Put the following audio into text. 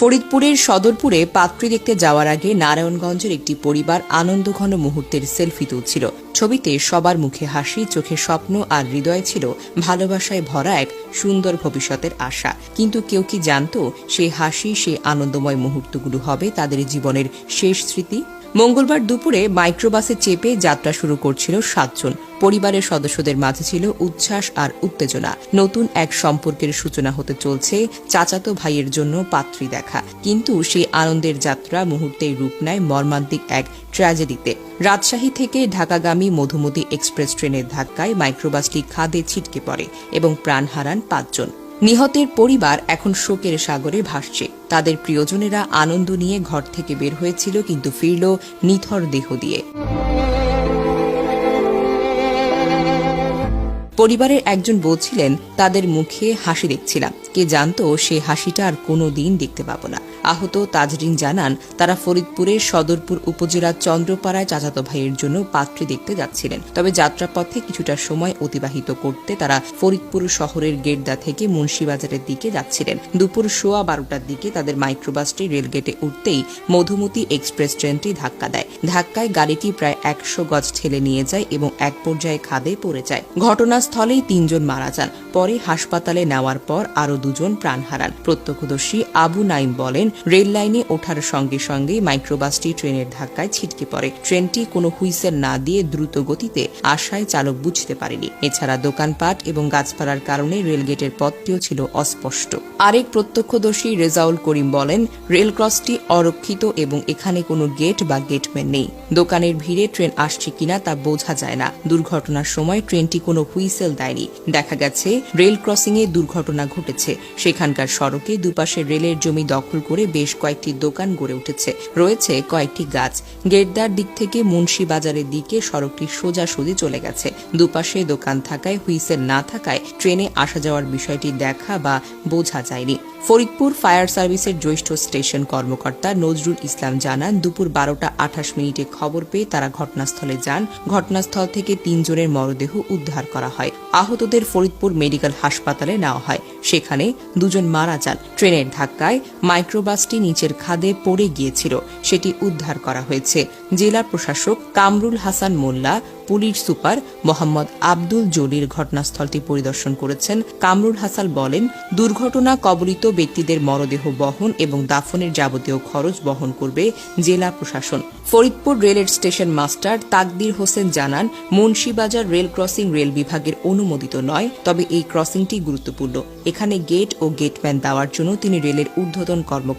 ফরিদপুরের সদরপুরে পাত্রী দেখতে যাওয়ার আগে নারায়ণগঞ্জের একটি পরিবার আনন্দঘন মুহূর্তের সেলফি তুলছিল। ছবিতে সবার মুখে হাসি, চোখে স্বপ্ন আর হৃদয় ছিল ভালোবাসায় ভরা এক সুন্দর ভবিষ্যতের আশা। কিন্তু কেউ কি জানত সেই হাসি সেই আনন্দময় মুহূর্তগুলো হবে তাদের জীবনের শেষ স্মৃতি? মঙ্গলবার দুপুরে মাইক্রোবাসে চেপে যাত্রা শুরু করছিল সাতজন। পরিবারের সদস্যদের মাঝে ছিল উচ্ছ্বাস আর উত্তেজনা। নতুন এক সম্পর্কের সূচনা হতে চলছে চাচাতো ভাইয়ের জন্য পাত্রী দেখা। কিন্তু সেই আনন্দের যাত্রা মুহূর্তেই রূপ নেয় মর্মান্তিক এক ট্র্যাজেডিতে। রাজশাহী থেকে ঢাকাগামী মধুমতি এক্সপ্রেস ট্রেনের ধাক্কায় মাইক্রোবাসটি খাদে ছিটকে পড়ে এবং প্রাণ হারান পাঁচজন। নিহতের পরিবার এখন শোকের সাগরে ভাসছে। তাদের প্রিয়জনেরা আনন্দ নিয়ে ঘর থেকে বের হয়েছিল, কিন্তু ফিরল নিথর দেহ দিয়ে। পরিবারের একজন বলছিলেন তাদের মুখে হাসি দেখছিলাম। কে জানতো সে হাসিটা আর কোনো দিন দেখতে পাবো না। আহত তাজরিন জানান, তারা ফরিদপুরের সদরপুর উপজেলার চন্দ্রপাড়ায় চাচাতো ভাইয়ের জন্য পাত্রী দেখতে যাচ্ছিলেন। তবে যাত্রাপথে কিছুটা সময় অতিবাহিত করতে তারা ফরিদপুর শহরের গেটদা থেকে মুন্সিবাজারের দিকে যাচ্ছিলেন। দুপুর সোয়া বারোটার দিকে তাদের মাইক্রোবাসটি রেলগেটে উঠতেই মধুমতি এক্সপ্রেস ট্রেনটি ধাক্কা দেয়। ধাক্কায় গাড়িটি প্রায় একশো গজ ঠেলে নিয়ে যায় এবং এক পর্যায়ে খাদে পড়ে যায়। ঘটনাস্থলেই তিনজন মারা যান। পরে হাসপাতালে নেওয়ার পর আরও দুজন প্রাণ হারান। প্রত্যক্ষদর্শী আবু নাইম বলেন রেল লাইনে ওঠার সঙ্গে সঙ্গে মাইক্রোবাসটি ট্রেনের ধাক্কায় ছিটকে পড়ে। ট্রেনটি কোনো হুইসেল না দিয়ে দ্রুত গতিতে আশায় চালক বুঝতে পারেনি। এছাড়া দোকানপাট এবং গাছপালার কারণে রেলগেটের পথটিও ছিল অস্পষ্ট। আরেক প্রত্যক্ষদর্শী রেজাউল করিম বলেন রেল ক্রসটি অরক্ষিত এবং এখানে কোনো গেট বা গেটম্যান নেই। দোকানের ভিড়ে ট্রেন আসছে কিনা তা বোঝা যায় না। দুর্ঘটনার সময় ট্রেনটি কোনো হুইসেল দেয়নি। দেখা গেছে, রেল ক্রসিংয়ে দুর্ঘটনা ঘটেছে। সেখানকার সড়কে দুপাশে রেলের জমি দখল করে বেশ কয়েকটি দোকান গড়ে উঠেছে। রয়েছে কয়েকটি গাছ। গেটদার দিক থেকে মুন্সি বাজারের দিকে সড়কটি সোজাসুজি চলে গেছে। দুপাশে দোকান থাকায়, হুইসেল না থাকায় ট্রেনে আসা যাওয়ার বিষয়টি দেখা বা বোঝা যায়নি। ফরিদপুর ফায়ার সার্ভিসের জ্যেষ্ঠ স্টেশন কর্মকর্তা নজরুল ইসলাম জানান, দুপুর বারোটা আঠাশ মিনিটে খবর পেয়ে তারা ঘটনাস্থলে যান। ঘটনাস্থল থেকে তিনজনের মরদেহ উদ্ধার করা হয়। আহতদের ফরিদপুর মেডিকেল হাসপাতালে নেওয়া হয়। সেখানে দুজন মারা যান। ট্রেনের ধাক্কায় মাইক্রোবাসটি নিচের খাদে পড়ে গিয়েছিল। সেটি উদ্ধার করা হয়েছে। জেলা প্রশাসক কামরুল হাসান মোল্লা, পুলিশ সুপার মোহাম্মদ আব্দুল জলির ঘটনাস্থলটি পরিদর্শন করেছেন। কামরুল হাসান বলেন, দুর্ঘটনা কবলিত ব্যক্তিদের মরদেহ বহন এবং দাফনের যাবতীয় খরচ বহন করবে জেলা প্রশাসন। ফরিদপুর রেলের স্টেশন মাস্টার তাকদির হোসেন জানান, মুন্সিবাজার রেল ক্রসিং রেল বিভাগের অনুমোদিত নয়, তবে এই ক্রসিংটি গুরুত্বপূর্ণ। এখানে গেট ও গেটম্যান দেওয়ার জন্য তিনি রেলের ঊর্ধ্বতন কর্মকর্তা।